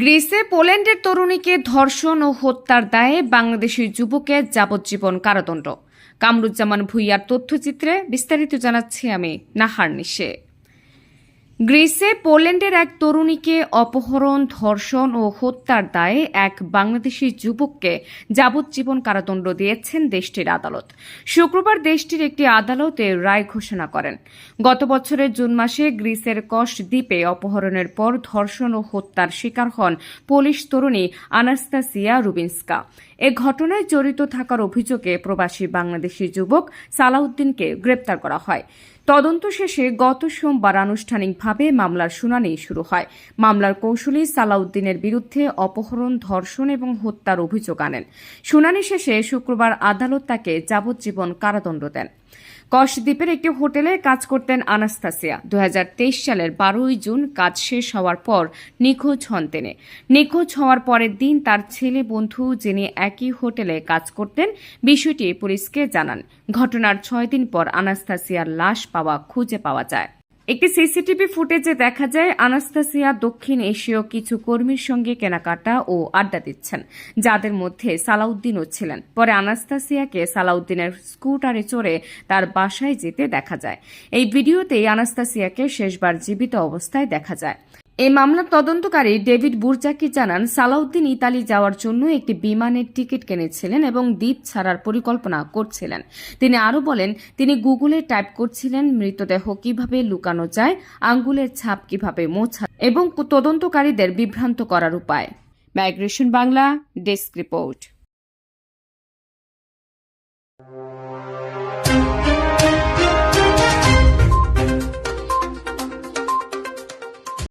গ্রিসে পোল্যান্ডের তরুণীকে ধর্ষণ ও হত্যার দায়ে বাংলাদেশি যুবকের যাবজ্জীবন কারাদণ্ড। কামরুজ্জামান ভুইয়ার তথ্যচিত্রে বিস্তারিত জানাচ্ছি আমি নাহার নিশে। গ্রিসে পোল্যান্ডের এক তরুণীকে অপহরণ, ধর্ষণ ও হত্যার দায়ে এক বাংলাদেশি যুবককে যাবজ্জীবন কারাদণ্ড দিয়েছেন দেশটির আদালত। শুক্রবার দেশটির একটি আদালতে রায় ঘোষণা করেন। গত বছরের জুন মাসে গ্রিসের কস দ্বীপে অপহরণের পর ধর্ষণ ও হত্যার শিকার হন পুলিশ তরুণী আনাস্তাসিয়া রুবিন্সকা। এ ঘটনায় জড়িত থাকার অভিযোগে প্রবাসী বাংলাদেশি যুবক সালাউদ্দিনকে গ্রেপ্তার করা হয়। তদন্ত শেষে গত সোমবার আনুষ্ঠানিকভাবে মামলার শুনানি শুরু হয়। মামলার কৌশলী সালাউদ্দিনের বিরুদ্ধে অপহরণ, ধর্ষণ এবং হত্যার অভিযোগ আনেন। শুনানি শেষে শুক্রবার আদালত তাকে যাবজ্জীবন কারাদণ্ড দেন। কসদ্বীপের একটি হোটেলে কাজ করতেন আনাস্তাসিয়া। দু হাজার তেইশ সালের বারোই জুন কাজ শেষ হওয়ার পর নিখোঁজ হন তিনি। নিখোঁজ হওয়ার পরের দিন তার ছেলে বন্ধু যিনি একই হোটেলে কাজ করতেন, বিষয়টি পুলিশকে জানান। ঘটনার ছয় দিন পর আনাস্তাসিয়ার লাশ পাওয়া খুঁজে পাওয়া যায়। একটি সিসিটিভি ফুটেজে দেখা যায়, আনাস্তাসিয়া দক্ষিণ এশীয় কিছু কর্মীর সঙ্গে কেনাকাটা ও আড্ডা দিচ্ছেন, যাদের মধ্যে সালাউদ্দিনও ছিলেন। পরে আনাস্তাসিয়াকে সালাউদ্দিনের স্কুটারে চড়ে তার বাসায় যেতে দেখা যায়। এই ভিডিওতেই আনাস্তাসিয়াকে শেষবার জীবিত অবস্থায় দেখা যায়। এই মামলার তদন্তকারী ডেভিড বুরজাকি জানান, সালাউদ্দিন ইতালি যাওয়ার জন্য একটি বিমানের টিকিট কিনেছিলেন এবং দ্বীপ ছাড়ার পরিকল্পনা করছিলেন। তিনি আরও বলেন, তিনি গুগলে টাইপ করছিলেন মৃতদেহ কীভাবে লুকানো যায়, আঙ্গুলের ছাপ কীভাবে মোছা এবং তদন্তকারীদের বিভ্রান্ত করার উপায়। Migration Bangla desk report